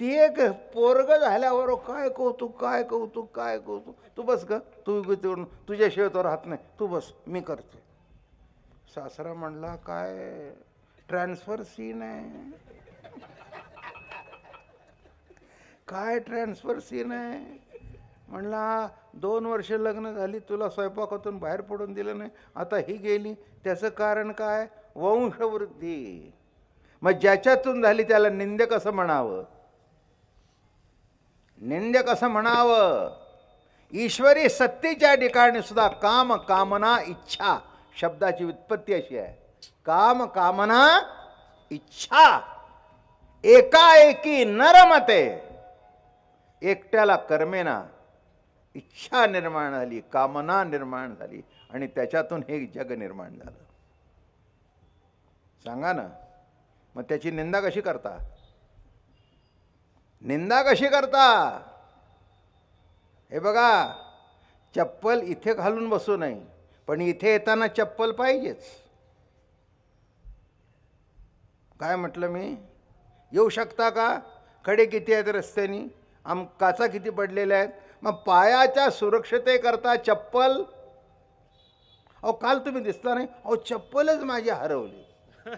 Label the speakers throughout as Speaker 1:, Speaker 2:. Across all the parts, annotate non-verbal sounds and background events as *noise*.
Speaker 1: ती एक पोरग झाल्यावर काय कौतुक काय कौतुक काय कौतुक? तू बस ग तू उभी तिकडून तुझ्याशिवाय तो राहत नाही. तू बस मी करते. सासरा म्हणला काय? ट्रान्सफर सीन आहे. काय ट्रान्सफर सीन आहे? म्हणला दोन वर्ष लग्न झाली तुला स्वयंपाकातून बाहेर पडून दिलं नाही. आता ही गेली. त्याचं कारण काय? वंशवृद्धी. मग ज्याच्यातून झाली त्याला निंदे कसं म्हणावं. निंद कसं म्हणावं. ईश्वरी सत्तेच्या ठिकाणी सुद्धा काम कामना इच्छा शब्दाची व्युत्पत्ती अशी आहे. काम कामना इच्छा एकाएकी नरमते. एकट्याला कर्मेना इच्छा निर्माण झाली कामना निर्माण झाली आणि त्याच्यातून हे जग निर्माण झालं. सांगा ना. मग त्याची निंदा कशी करता? निंदा कशी करता? हे बघा चप्पल इथे घालून बसू नये पण इथे येताना चप्पल पाहिजेच. काय म्हटलं मी? येऊ शकता का? खडे किती आहेत रस्त्यानी? आम काचा किती पडलेल्या आहेत? मग पायाच्या सुरक्षतेकरता चप्पल? अहो काल तुम्ही दिसला नाही. अहो चप्पलच माझी हरवली. *laughs*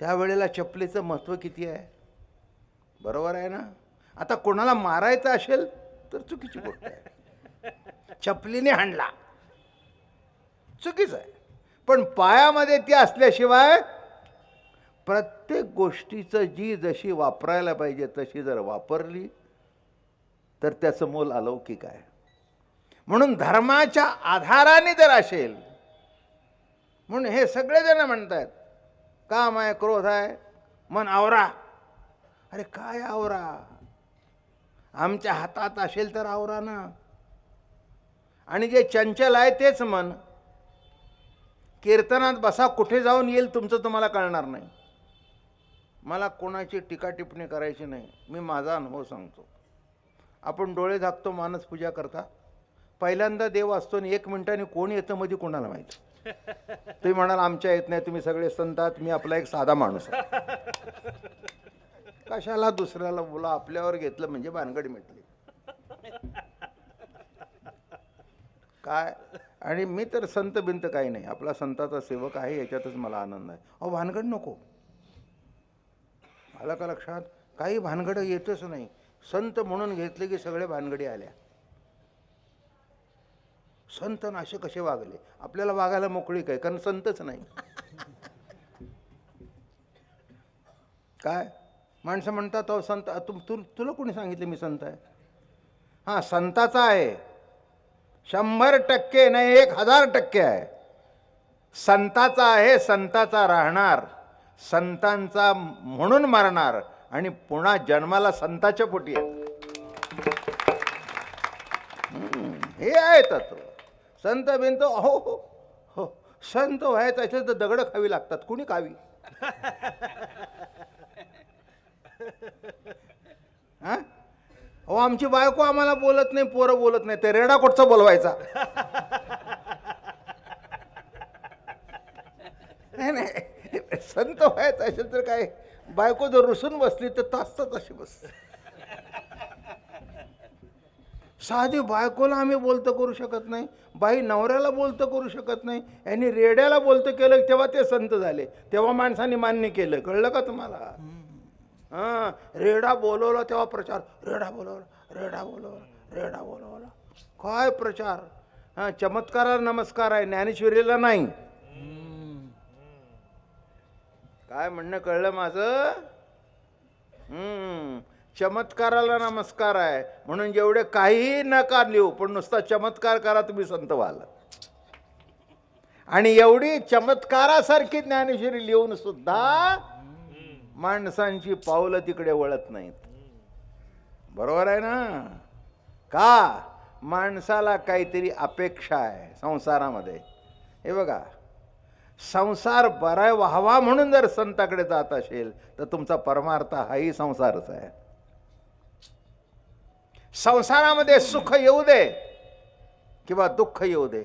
Speaker 1: त्यावेळेला चप्पलीचं महत्त्व किती आहे? बरोबर आहे ना? आता कोणाला मारायचं असेल तर चुकीची गोष्ट आहे. चपलीने हाणला. चुकीचं आहे. पण पायामध्ये ती असल्याशिवाय प्रत्येक गोष्टीचं जी जशी वापरायला पाहिजे तशी जर वापरली तर त्याचं मोल अलौकिक आहे. म्हणून धर्माच्या आधाराने जर असेल म्हणून हे सगळेजण म्हणतात काम आहे क्रोध आहे मन आवरा. अरे काय आवरा? आमच्या हातात असेल तर आवरा ना. आणि जे चंचल आहे तेच मन कीर्तनात बसा कुठे जाऊन येईल तुमचं तुम्हाला कळणार नाही. मला कोणाची टीका टिप्पणी करायची नाही. मी माझा अनुभव सांगतो. आपण डोळे झाकतो मानस पूजा करता. पहिल्यांदा देव असतो आणि एक मिनिटाने कोण येतं मध्ये कोणाला माहीत? तुम्ही म्हणाल आमच्या येत नाही तुम्ही सगळे संतात मी आपला एक साधा माणूस आहे. कशाला दुसऱ्याला बोला आपल्यावर घेतलं म्हणजे भानगड मिटली? काय? आणि मी तर संत बिंत काही नाही. आपला संताचा सेवक आहे याच्यातच मला आनंद आहे. अहो भानगड नको. आलं का लक्षात? काही भानगडं येतच नाही. संत म्हणून घेतले की सगळे भानगडी आल्या. संत नाशे असे कसे वागले? आपल्याला वागायला मोकळी काय? कारण संतच नाही. काय? माणसं म्हणतात अहो संत तु तु तुला कोणी सांगितलं मी संत आहे? हां संताचा आहे. शंभर टक्के नाही एक हजार टक्के आहे. संताचा आहे संताचा राहणार. संतांचा म्हणून मरणार. आणि पुन्हा जन्माला संताच्या पोटी येत हे आहे तत्व. संत बिंत हो हो हो. संत व्हायचं असेल तर दगड खावी लागतात. कुणी खावी? हा? अहो आमची बायको आम्हाला बोलत नाही पोरं बोलत नाही. ते रेडा बोलवायचा. नाही नाही. संत व्हायचं असेल तर काय? बायको जर रुसून बसली तर तासतात अशी बस. साधी बायकोला आम्ही बोलतं करू शकत नाही. बाई नवऱ्याला बोलतं करू शकत नाही. यांनी रेड्याला बोलतं केलं तेव्हा ते संत झाले. तेव्हा माणसाने मान्य केलं. कळलं का तुम्हाला? हां रेडा बोलवला तेव्हा प्रचार. रेडा बोलवला रेडा बोलवला रेडा बोलवला. काय प्रचार? हां चमत्काराला नमस्कार आहे ज्ञानेश्वरीला नाही. काय म्हणणं कळलं माझं? हम्म चमत्काराला नमस्कार आहे. म्हणून जेवढे काहीही नकार लिहू पण नुसता चमत्कार करा तुम्ही संत व्हाल. आणि एवढी चमत्कारासारखी ज्ञानेश्वरी लिहून सुद्धा माणसांची पावलं तिकडे वळत नाहीत. बरोबर आहे ना? का? माणसाला काहीतरी अपेक्षा आहे संसारामध्ये. हे बघा संसार बरा व्हावा म्हणून जर संताकडे जात असेल तर तुमचा परमार्थ हाही संसारच आहे. संसारामध्ये सुख येऊ दे किंवा दुःख येऊ दे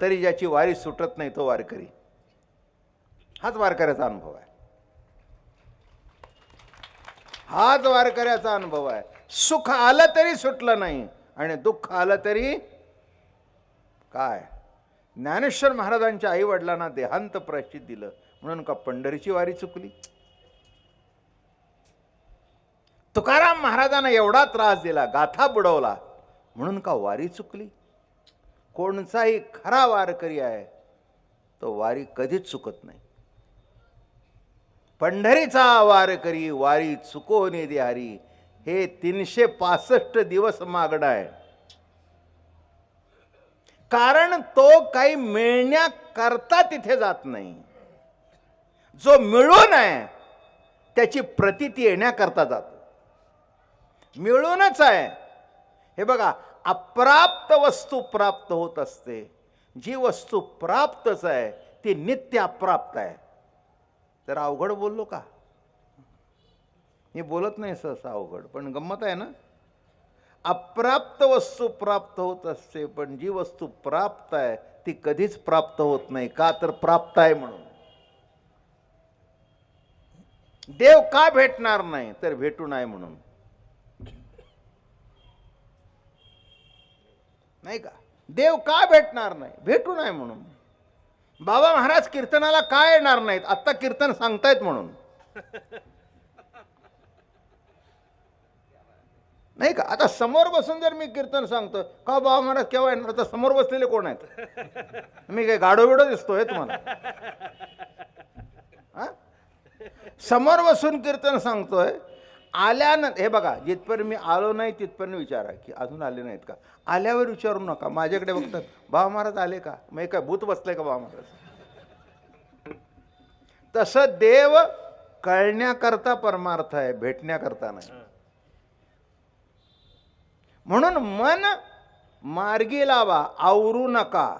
Speaker 1: तरी ज्याची वारी सुटत नाही तो वारकरी. हाच वारकऱ्याचा अनुभव आहे. हाच वारकऱ्याचा अनुभव आहे. सुख आलं तरी सुटलं नाही आणि दुःख आलं तरी काय? ज्ञानेश्वर महाराजांच्या आई वडिलांना देहांत प्रश्चित दिलं. म्हणून का पंढरीची वारी चुकली? तुकाराम महाराजांना एवढा त्रास दिला गाथा बुडवला. म्हणून का वारी चुकली? कोणचाही खरा वारकरी आहे तो वारी कधीच चुकत नाही. पंढरीचा वारकरी वारी चुकोने देहारी हे तीनशे पासष्ट दिवस मागणं आहे. कारण तो काही मिळण्याकरता तिथे जात नाही. जो मिळून आहे त्याची प्रतिती येण्याकरता जातो. मिळूनच आहे. हे बघा अप्राप्त वस्तू प्राप्त होत असते. जी वस्तू प्राप्तच आहे ती नित्य अप्राप्त आहे. तर अवघड बोललो का? मी बोलत नाही सहसा अवघड पण गंमत आहे ना? अप्राप्त वस्तू प्राप्त होत असते पण जी वस्तू प्राप्त आहे ती कधीच प्राप्त होत नाही. का तर प्राप्त आहे म्हणून. देव का भेटणार नाही तर भेटू नाही म्हणून. नाही का? देव का भेटणार नाही? भेटू नाही म्हणून. बाबा महाराज कीर्तनाला काय येणार नाहीत? आत्ता कीर्तन सांगतायत म्हणून. नाही का? आता समोर बसून जर मी कीर्तन सांगतो का बाबा महाराज केव्हा येणार? आता समोर बसलेले कोण आहेत? मी काय गाडोबिडो दिसतोय तुम्हाला. हा? समोर बसून कीर्तन सांगतोय आल्यानंतर हे बघा जिथपर्यंत मी आलो नाही तिथपर्यंत विचारा की अजून आले नाहीत का? आल्यावर विचारू नका. माझ्याकडे बघतात बाबा महाराज आले का? मग काय भूत बसलंय का बाबा महाराज? तसं देव कळण्याकरता परमार्थ आहे भेटण्याकरता नाही. म्हणून मन मार्गी लावा आवरू नका.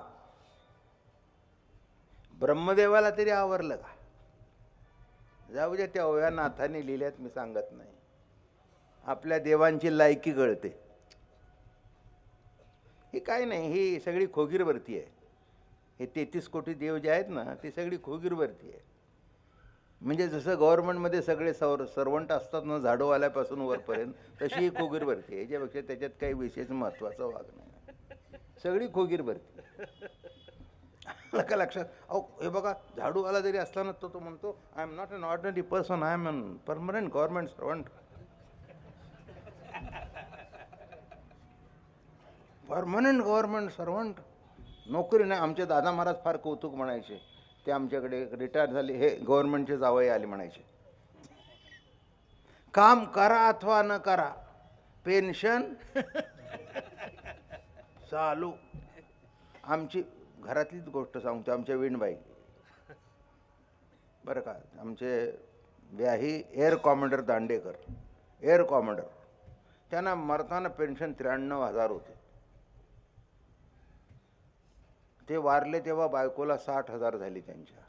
Speaker 1: ब्रह्मदेवाला तरी आवरलं का? जाऊ द्या त्या ओव्या नाथाने लिहिल्यात मी सांगत नाही. आपल्या देवांची लायकी कळते. हे काय नाही ही सगळी खोगीरवरती आहे. हे तेहतीस कोटी देव जे आहेत ना ती सगळी खोगीरवरती आहे. म्हणजे जसं गव्हर्नमेंटमध्ये सगळे सवर सर्वंट असतात ना झाडोवाल्यापासून वरपर्यंत तशी ही खोगीरवरती आहे. याच्यापेक्षा त्याच्यात काही विशेष महत्त्वाचा वाग नाही. सगळी खोगीरवरती का लक्षात? अहो हे बघा झाडूवाला जरी असला ना तो तो म्हणतो I am not an ordinary person I am an permanent government servant permanent government servant. नोकरी नाही आमचे दादा महाराज फार कौतुक म्हणायचे. ते आमच्याकडे रिटायर झाले हे गव्हर्नमेंटचे जावई आले म्हणायचे. काम करा अथवा न करा पेन्शन *laughs* चालू. आमची घरातलीच गोष्ट सांगतो आमच्या विणबाई. बरं का आमचे व्याही air commodore Dandekar. Air commodore त्यांना मरताना पेन्शन त्र्याण्णव हजार होते. ते वारले तेव्हा बायकोला साठ हजार झाली त्यांच्या.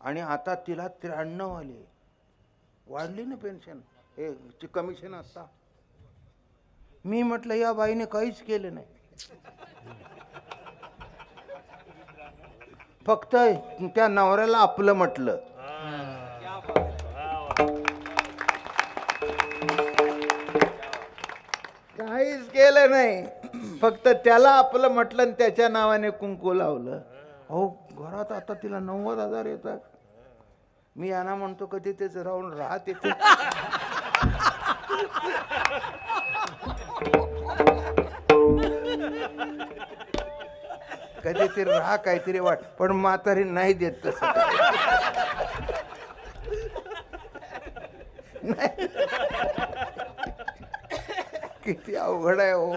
Speaker 1: आणि आता तिला त्र्याण्णव आली. वाढली ना पेन्शन हे कमिशन असता मी म्हटलं या बाईने काहीच केलं नाही. फक्त त्या नवऱ्याला आपलं म्हटलं. काहीच केलं नाही. फक्त त्याला आपलं म्हटलं आणि त्याच्या नावाने कुंकू लावलं. अहो घरात आता तिला नव्वद हजार येतात. मी यांना म्हणतो कधी तेच राहून राहत येते कधी ते राहा काहीतरी वाट पण म्हातारी नाही देत तसं. नाही. किती अवघड आहे हो.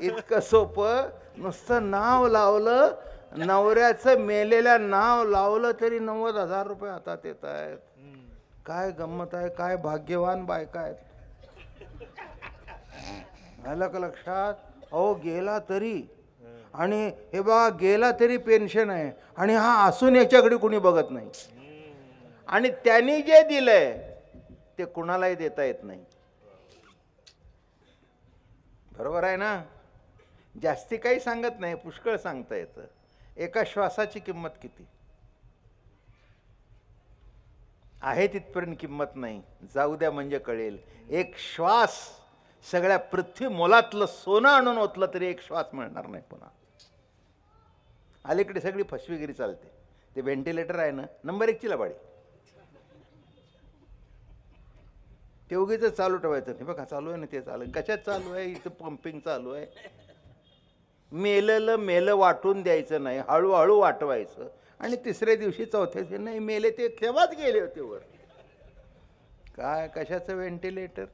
Speaker 1: इतकं सोपं. नुसतं नाव लावलं नवऱ्याचं मेलेल्या नाव लावलं तरी नव्वद हजार रुपये हातात येत आहेत. काय गंमत आहे काय भाग्यवान बायका आहेत. आलं का लक्षात? अहो गेला तरी. आणि हे बा गेला तरी पेन्शन आहे. आणि हा असून याच्याकडे कुणी बघत नाही. आणि त्यांनी जे दिलंय ते कुणालाही देता येत नाही. बरोबर आहे ना? जास्ती काही सांगत नाही पुष्कळ सांगता येतं. एका श्वासाची किंमत किती? आहे तिथपर्यंत किंमत नाही. जाऊ द्या म्हणजे कळेल. एक श्वास सगळ्या पृथ्वी मोलातलं सोनं आणून ओतलं तरी एक श्वास मिळणार नाही पुन्हा. अलीकडे सगळी फसवेगिरी चालते. ते व्हेंटिलेटर आहे ना नंबर एकची लबाडी ते उगीच चालू ठेवायचं नाही. बघा चालू आहे ना ते चालू. आहे. कशात चालू आहे इथं पंपिंग चालू आहे. मेलेलं मेलं वाटून द्यायचं नाही हळूहळू वाटवायचं. आणि तिसऱ्या दिवशी चौथ्या दिवशी नाही मेले ते तेव्हाच गेले होते वर. काय कशाचं व्हेंटिलेटर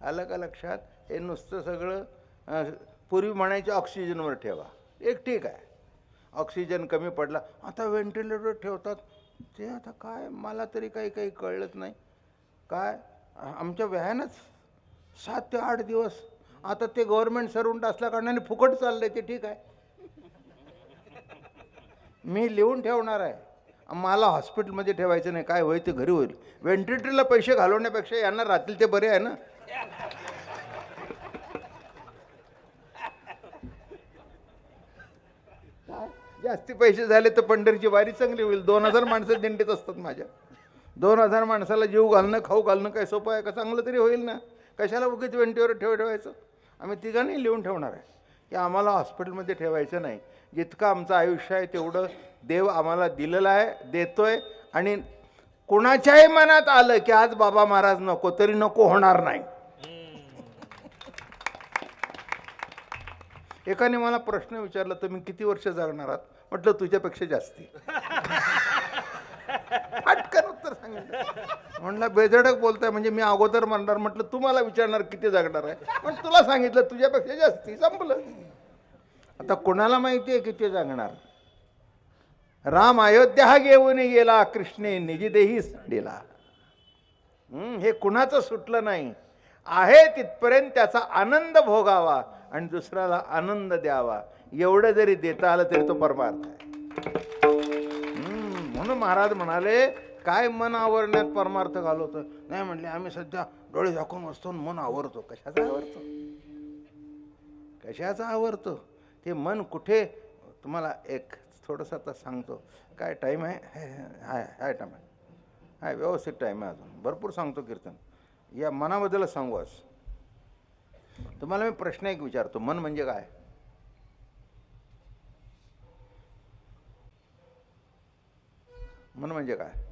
Speaker 1: आलं का लक्षात? हे नुसतं सगळं पूर्वी म्हणायचे ऑक्सिजनवर ठेवा. एक ठीक आहे. ऑक्सिजन कमी पडला. आता व्हेंटिलेटर ठेवतात. ते आता काय मला तरी काही काही कळलंच नाही. काय आमच्या व्यायानच सात ते आठ दिवस आता ते गव्हर्नमेंट सर्वंट असल्या कारणाने फुकट चाललंय ते ठीक आहे. मी लिहून ठेवणार आहे. मला हॉस्पिटलमध्ये ठेवायचं नाही काय होईल ते घरी होईल. व्हेंटिलेटरला पैसे घालवण्यापेक्षा यांना राहतील ते बरे आहे ना? जास्ती पैसे झाले तर पंढरीची वारी चांगली होईल. दोन हजार माणसं दिंडीत असतात माझ्या. दोन हजार माणसाला जीव घालणं खाऊ घालणं काय सोपं आहे का? चांगलं तरी होईल ना. कशाला उगीच वेंटीवर ठेव ठेवायचं? आम्ही तिघांनी लिहून ठेवणार आहे. की आम्हाला हॉस्पिटलमध्ये ठेवायचं नाही. जितकं आमचं आयुष्य आहे तेवढं देव आम्हाला दिलेलं आहे देतोय. आणि कोणाच्याही मनात आलं की आज बाबा महाराज नको तरी नको होणार नाही. एकाने मला प्रश्न विचारला तुम्ही किती वर्ष जगणार आहात? म्हटलं तुझ्यापेक्षा जास्ती. म्हणलं बेधडक बोलताय म्हणजे मी अगोदर म्हणणार म्हटलं तुम्हाला विचारणार किती जगणार आहे? पण तुला सांगितलं तुझ्यापेक्षा जास्ती संपलं. आता कोणाला माहिती आहे किती जगणार? राम अयोध्या हा घेऊन गेला कृष्णे निजदेही सांडिला. हे कुणाचं सुटलं नाही. आहे तिथपर्यंत त्याचा आनंद भोगावा आणि दुसऱ्याला आनंद द्यावा. एवढं जरी देता आलं तरी तो परमार्थ आहे. म्हणून महाराज म्हणाले काय मन आवरण्यात परमार्थ घालवतो नाही म्हणले आम्ही सध्या डोळे झाकून बसतो आणि मन आवरतो. कशाचा आवरतो? कशाचा आवरतो? ते मन कुठे? तुम्हाला एक थोडंसं आता सांगतो. काय टाईम आहे? हाय हाय टाईम आहे. हाय व्यवस्थित टाईम आहे अजून. भरपूर सांगतो कीर्तन. या मनाबद्दलच सांगू आज. तुम्हाला मी प्रश्न एक विचारतो. मन म्हणजे काय? मन म्हणजे काय?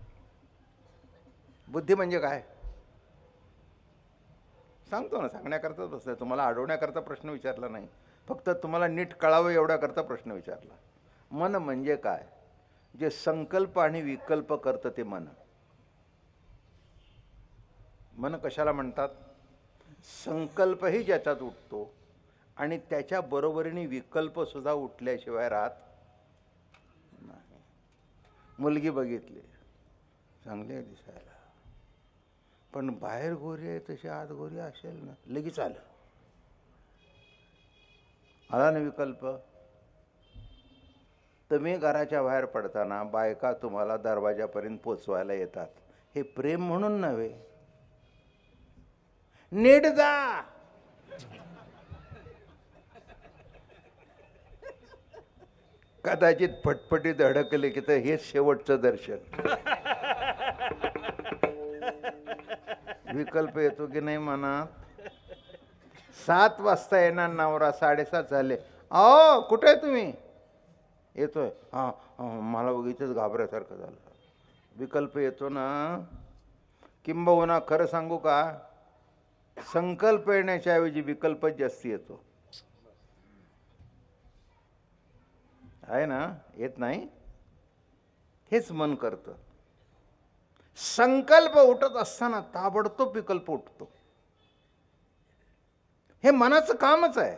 Speaker 1: बुद्धी म्हणजे काय? सांगतो ना सांगण्याकरताच असतं तुम्हाला अडवण्याकरता प्रश्न विचारला नाही. फक्त तुम्हाला नीट कळावं एवढ्याकरता प्रश्न विचारला. मन म्हणजे काय? जे संकल्प आणि विकल्प करतं ते मन. मन कशाला म्हणतात? संकल्पही ज्याच्यात उठतो आणि त्याच्या बरोबरीने विकल्प सुद्धा उठल्याशिवाय राहत नाही. मुलगी बघितली. चांगली दिसायला पण बाहेर गोरी आहे तशी आत गोरी असेल ना लगेच आलं. आला ना विकल्प? तुम्ही घराच्या बाहेर पडताना बायका तुम्हाला दरवाजापर्यंत पोचवायला येतात. हे प्रेम म्हणून नव्हे. नीट जा! कदाचित फटफटीत अडकले की तर हेच शेवटचं दर्शन. विकल्प येतो की नाही मनात सात वाजता येणार नवरा साडेसात झाले. अहो कुठे आहे तुम्ही? येतोय. हां मला उगीच घाबऱ्यासारखं झालं. विकल्प येतो ना. किंबहुना खरं सांगू का? संकल्प येण्याच्या ऐवजी विकल्पच जास्ती येतो. आहे ना? येत नाही? हेच मन करतं. संकल्प उठत असताना ताबडतोब विकल्प उठतो. हे मनाचं कामच आहे.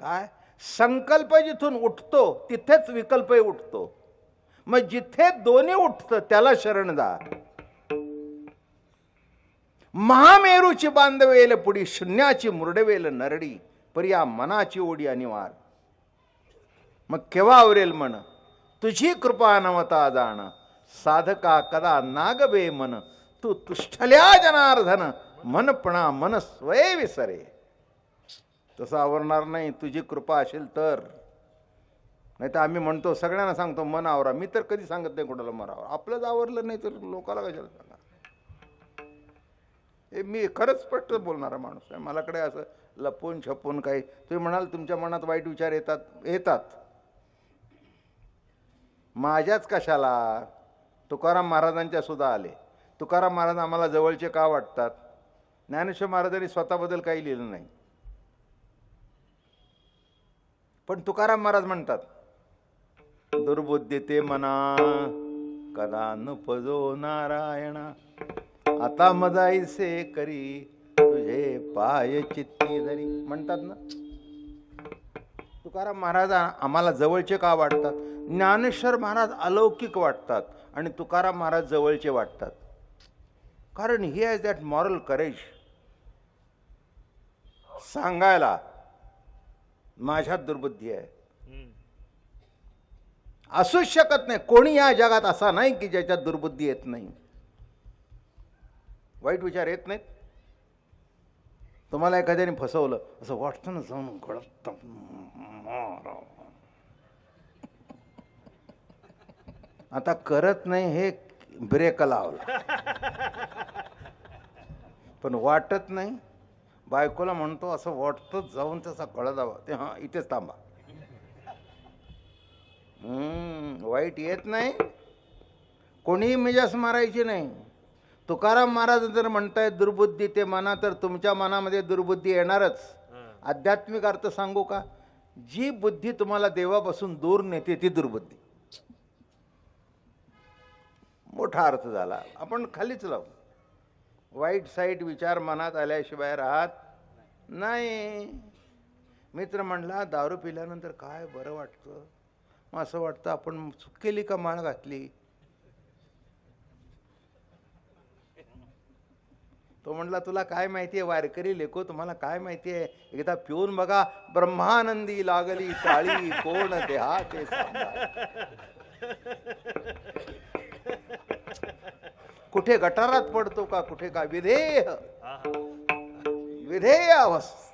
Speaker 1: काय? संकल्प जिथून उठतो तिथेच विकल्पही उठतो. मग जिथे दोन्ही उठतं त्याला शरणदार महामेरूची बांधवेल पुढी शून्याची मुरडवेल नरडी पर्या मनाची ओढी अनिवार मग केव्हा आवरेल म्हण तुझी कृपा नवता जाण. साधका कदा नागबे मन. तू तुष्ठल्या जनार्दन. मनपणा मन स्वय विसरे. तसं आवरणार नाही तुझी कृपा असेल तर. नाही तर आम्ही म्हणतो सगळ्यांना सांगतो मन आवरा. मी तर कधी सांगत नाही कुणाला मन आवरा. आपलंच आवरलं नाही तर लोकाला कशाला सांगा? हे मी खरंच स्पष्ट बोलणारा माणूस आहे. मलाकडे असं लपून छपून काही तुम्ही म्हणाल तुमच्या मनात वाईट विचार येतात येतात. माझ्याच कशाला? तुकाराम महाराजांच्या सुद्धा आले. तुकाराम महाराज आम्हाला जवळचे का वाटतात? ज्ञानेश्वर महाराजांनी स्वतःबद्दल काही लिहिलं नाही. पण तुकाराम महाराज म्हणतात दुर्बुद्धी ते मना कदा नुपजो नारायणा. आता मजाईसे करी तुझे पाय चित्ती धरी. म्हणतात ना? तुकाराम महाराज आम्हाला जवळचे का वाटतात? ज्ञानेश्वर महाराज अलौकिक वाटतात आणि तुकाराम महाराज जवळचे वाटतात. कारण he has that moral courage सांगायला माझ्यात दुर्बुद्धी आहे. असूच शकत नाही. कोणी या जगात असा नाही की ज्याच्यात दुर्बुद्धी येत नाही. वाईट विचार येत नाहीत. तुम्हाला एखाद्याने फसवलं असं वाटतं ना जाऊन गळत आता करत नाही हे ब्रेक लावला पण वाटत नाही. बायकोला म्हणतो असं वाटतं जाऊन त्याचा कळ दावा ते हां इथेच थांबा. हम्म, वाईट येत नाही. कोणीही मिजास मारायची नाही. तुकाराम महाराज जर म्हणतायत दुर्बुद्धी ते मना तर तुमच्या मनामध्ये दुर्बुद्धी येणारच. आध्यात्मिक अर्थ सांगू का? जी बुद्धी तुम्हाला देवापासून दूर नेते ती दुर्बुद्धी. मोठा अर्थ झाला. आपण खालीच लावू. वाईट साईट विचार मनात आल्याशिवाय राहत नाही. मित्र म्हणला दारू पिल्यानंतर काय बरं वाटतं? मग असं वाटतं आपण चूक केली का माळ घातली? तो म्हणला तुला काय माहिती आहे वारकरी लेखो तुम्हाला काय माहिती आहे एकदा पिऊन बघा ब्रह्मानंदी लागली टाळी कोण देहा ते सांगा. *laughs* कुठे गटारात पडतो का? कुठे का विधेय. विधेय अवस्था.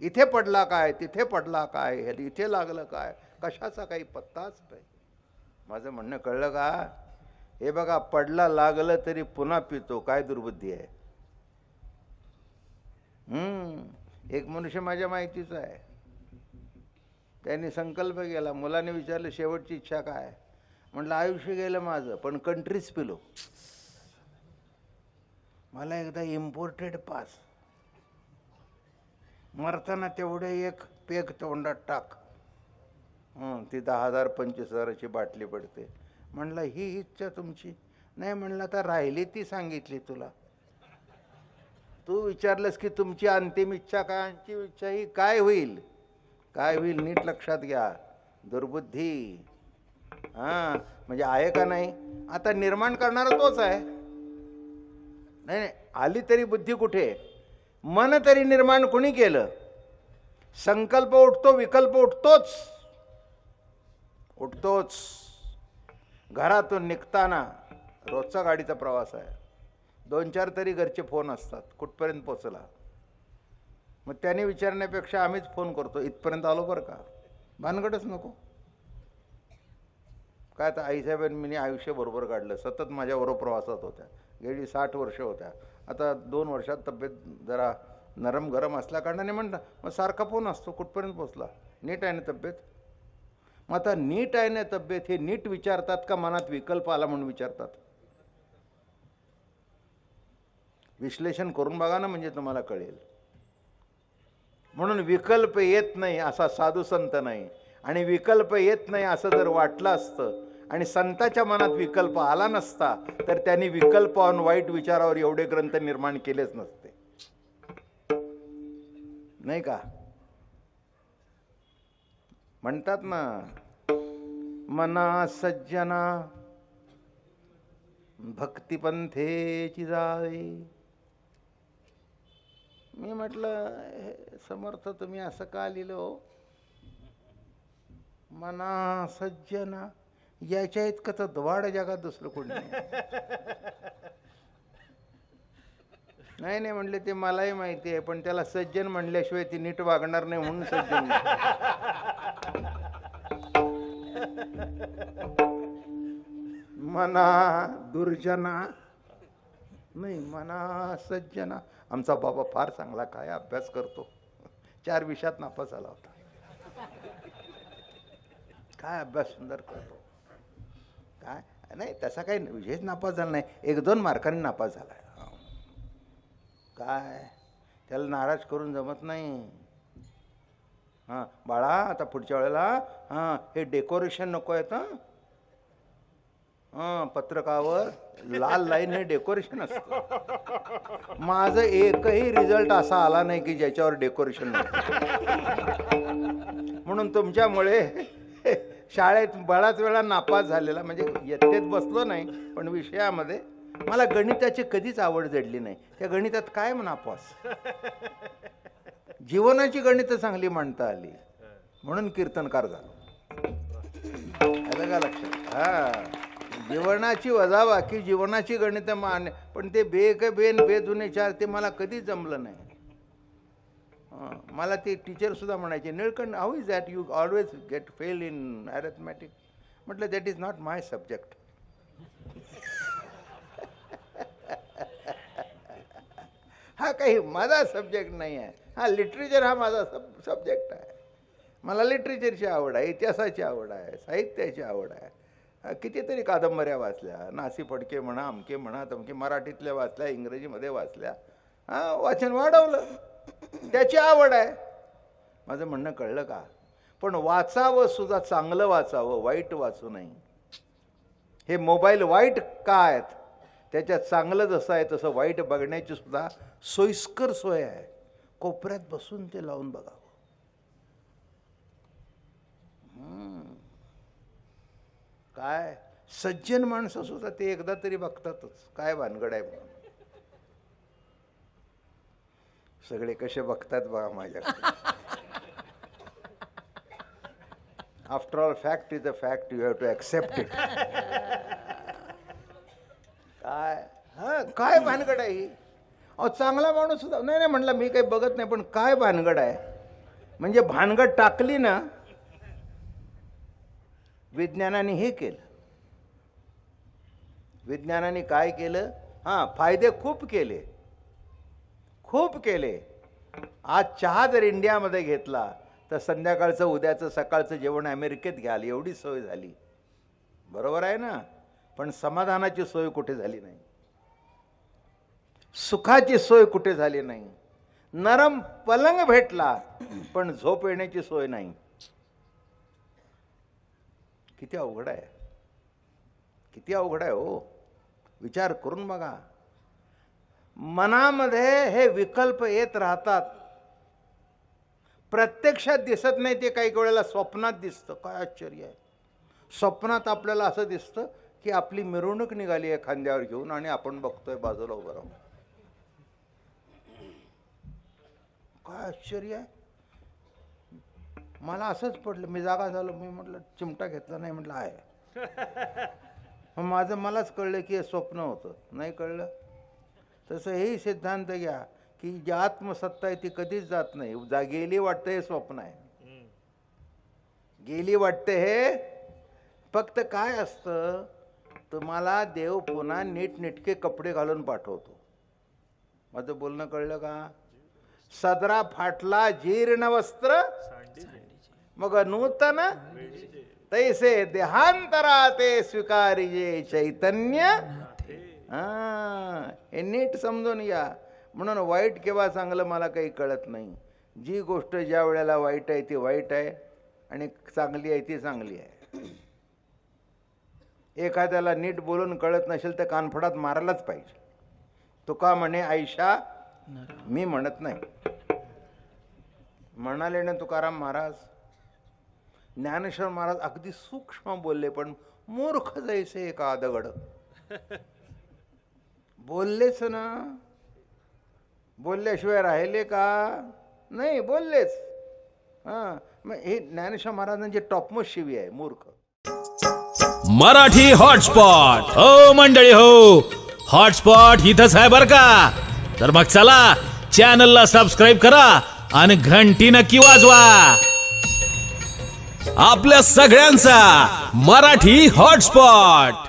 Speaker 1: इथे पडला काय? तिथे पडला काय? इथे लागलं काय? कशाचा काही पत्ताच नाही. माझं म्हणणं कळलं का? हे बघा पडला लागलं तरी पुन्हा पितो. काय दुर्बुद्धी आहे? हम्म. एक मनुष्य माझ्या माहितीचा आहे. त्यांनी संकल्प केला. मुलाने विचारलं शेवटची इच्छा काय? म्हटलं आयुष्य गेलं माझं पण कंट्रीच पिलो. मला एकदा इम्पोर्टेड पास मरताना तेवढे एक पेक तोंडात टाक. ती दहा हजार पंचवीस हजाराची बाटली पडते. म्हणलं ही इच्छा तुमची. नाही म्हणलं आता राहिली ती सांगितली तुला. तू विचारलंस की तुमची अंतिम इच्छा काय इच्छा? ही काय होईल? काय होईल नीट लक्षात घ्या. दुर्बुद्धी. हां म्हणजे आहे का नाही? आता निर्माण करणारा तोच आहे. नाही नाही आली तरी बुद्धी कुठे? मन तरी निर्माण कुणी केलं? संकल्प उठतो विकल्प उठतोच. उठतोच. घरातून निघताना रोजचा गाडीचा प्रवास आहे. दोन चार तरी घरचे फोन असतात कुठपर्यंत पोचला मग त्याने विचारण्यापेक्षा आम्हीच फोन करतो इथपर्यंत आलो बरं का? भानगडच नको. काय आता आईसाहेबांनी मी आयुष्य बरोबर काढलं. सतत माझ्याबरोबर प्रवासात होत्या. गेली साठ वर्ष होत्या. आता दोन वर्षात तब्येत जरा नरम गरम असल्या कारणाने म्हणता मग सारखा फोन असतो कुठपर्यंत पोचला? नीट आहे ना तब्येत? मग आता नीट आहे ना तब्येत हे नीट विचारतात का मनात विकल्प आला म्हणून विचारतात? विश्लेषण करून बघा ना म्हणजे तुम्हाला कळेल. म्हणून विकल्प येत नाही असा साधू संत नाही. आणि विकल्प येत नाही असं जर वाटलं असतं आणि संताच्या मनात विकल्प आला नसता तर त्यांनी विकल्प ऑन वाईट विचारावर एवढे ग्रंथ निर्माण केलेच नसते. नाही का? म्हणतात ना मना सज्जना भक्तिपंथेची जावे मी म्हटलं समर्थ तुम्ही असं का लिहिलं हो? मना सज्जना याच्या इतकं तर द्वाड जगात दुसरं कोणी नाही. नाही नाही म्हणले ते मलाही माहिती आहे पण त्याला सज्जन म्हणल्याशिवाय ती नीट वागणार नाही म्हणून सज्जन मना दुर्जना नाही मना सज्जना. आमचा बाबा फार चांगला काय अभ्यास करतो. चार विषयात नापास झाला होता. काय अभ्यास सुंदर करतो? काय? नाही तसा काही विशेष नापास झाला नाही. एक दोन मार्कांनी नापास झाला. काय? त्याला नाराज करून जमत नाही. हां बाळा आता पुढच्या वेळेला हां हे डेकोरेशन नको आहेत हां. हां पत्रकावर लाल लाईन हे डेकोरेशन असतं. माझं एकही रिझल्ट असा आला नाही की ज्याच्यावर डेकोरेशन म्हणून तुमच्यामुळे शाळेत बराच वेळा नापास झालेला म्हणजे इयत्तेत बसलो नाही पण विषयामध्ये मला गणिताची कधीच आवड जडली नाही. त्या गणितात काय नापास? जीवनाची गणितं चांगली मांडता आली. म्हणून कीर्तनकार झालो. आलं का लक्षात? हा. जीवनाची वजावा की जीवनाची गणितं मान पण ते बेक बेन बेधुने चार ते मला कधीच जमलं नाही. मला ते टीचरसुद्धा म्हणायचे Nilkanth how is that you always get fail in arithmetic म्हटलं that is not my subject हा काही माझा सब्जेक्ट नाही आहे. हा लिटरेचर हा माझा सब सब्जेक्ट आहे. मला लिटरेचरची आवड आहे इतिहासाची आवड आहे साहित्याची आवड आहे. कितीतरी कादंबऱ्या वाचल्या. नासी फडके म्हणा अमके म्हणा तमके मराठीतल्या वाचल्या इंग्रजीमध्ये वाचल्या. हां वाचन वाढवलं. त्याची आवड आहे. माझं म्हणणं कळलं का? पण वाचावं सुद्धा चांगलं वाचावं वाईट वाचू नये. हे मोबाईल वाईट का आहेत? त्याच्यात चांगलं जसं आहे तसं वाईट बघण्याची सुद्धा सोयीस्कर सोय आहे. कोपऱ्यात बसून ते लावून बघावं. काय? सज्जन माणसं सुद्धा ते एकदा तरी बघतातच. काय भानगड आहे म्हणून. सगळे कसे बघतात बघा माझ्याकडे. After all fact is a fact you have to accept it काय? हा काय भानगड आहे ही? अहो चांगला माणूस सुद्धा नाही नाही म्हटलं मी काही बघत नाही पण काय भानगड आहे? म्हणजे भानगड टाकली ना विज्ञानाने हे केलं. विज्ञानाने काय केलं? हां फायदे खूप केले. खूप केले. आज चहा जर इंडियामध्ये घेतला तर संध्याकाळचं उद्याचं सकाळचं जेवण अमेरिकेत घ्याल एवढी सोय झाली. बरोबर आहे ना? पण समाधानाची सोय कुठे झाली नाही. सुखाची सोय कुठे झाली नाही. नरम पलंग भेटला पण झोप येण्याची सोय नाही. किती अवघड आहे. किती अवघड आहे हो. विचार करून बघा. मनामध्ये हे विकल्प येत राहतात. प्रत्यक्षात दिसत नाही ते काही वेळेला स्वप्नात दिसतं. काय आश्चर्य आहे. स्वप्नात आपल्याला असं दिसतं की आपली मिरवणूक निघाली आहे खांद्यावर घेऊन आणि आपण बघतोय बाजूला उभं राहून. काय आश्चर्य आहे. मला असंच पडलं. मी जागा झालो. मी म्हटलं चिमटा घेतला नाही. म्हटलं आहे. *laughs* मग माझं मलाच कळलं की हे स्वप्न होतं. नाही कळलं. तसं हेही सिद्धांत घ्या की जी आत्मसत्ता आहे ती कधीच जात नाही. जा गेली वाटतं हे स्वप्न आहे. गेली वाटते हे फक्त काय असतं? तुम्हाला देव पुन्हा नीटनेटके कपडे घालून पाठवतो. माझं बोलणं कळलं का? सदरा फाटला जीर्ण वस्त्र मग नूतन तैसे देहांतरा ते स्वीकारिजे चैतन्य हा हे नीट समजून या म्हणून वाईट केव्हा चांगलं मला काही कळत नाही. जी गोष्ट ज्या वेळेला वाईट आहे ती वाईट आहे आणि चांगली आहे ती चांगली आहे. एखाद्याला नीट बोलून कळत नसेल तर कानफडात मारायलाच पाहिजे. तुका म्हणे आयशा मी म्हणत नाही. म्हणाले ना तुकाराम महाराज ज्ञानेश्वर महाराज अगदी सूक्ष्म बोलले पण मूर्ख जायचे का दगड बोललेच ना. बोलल्याशिवाय राहिले का? नाही बोललेच. हां मग हे ज्ञानेश्वर महाराजांची टॉपमोस्ट शिवी आहे मूर्ख.
Speaker 2: मराठी हॉटस्पॉट हो मंडळी हो. हॉटस्पॉट इथंच आहे बर का? तर मग चला चॅनलला सबस्क्राईब करा आणि घंटी नक्की वाजवा. आपल्या सगळ्यांचा मराठी हॉटस्पॉट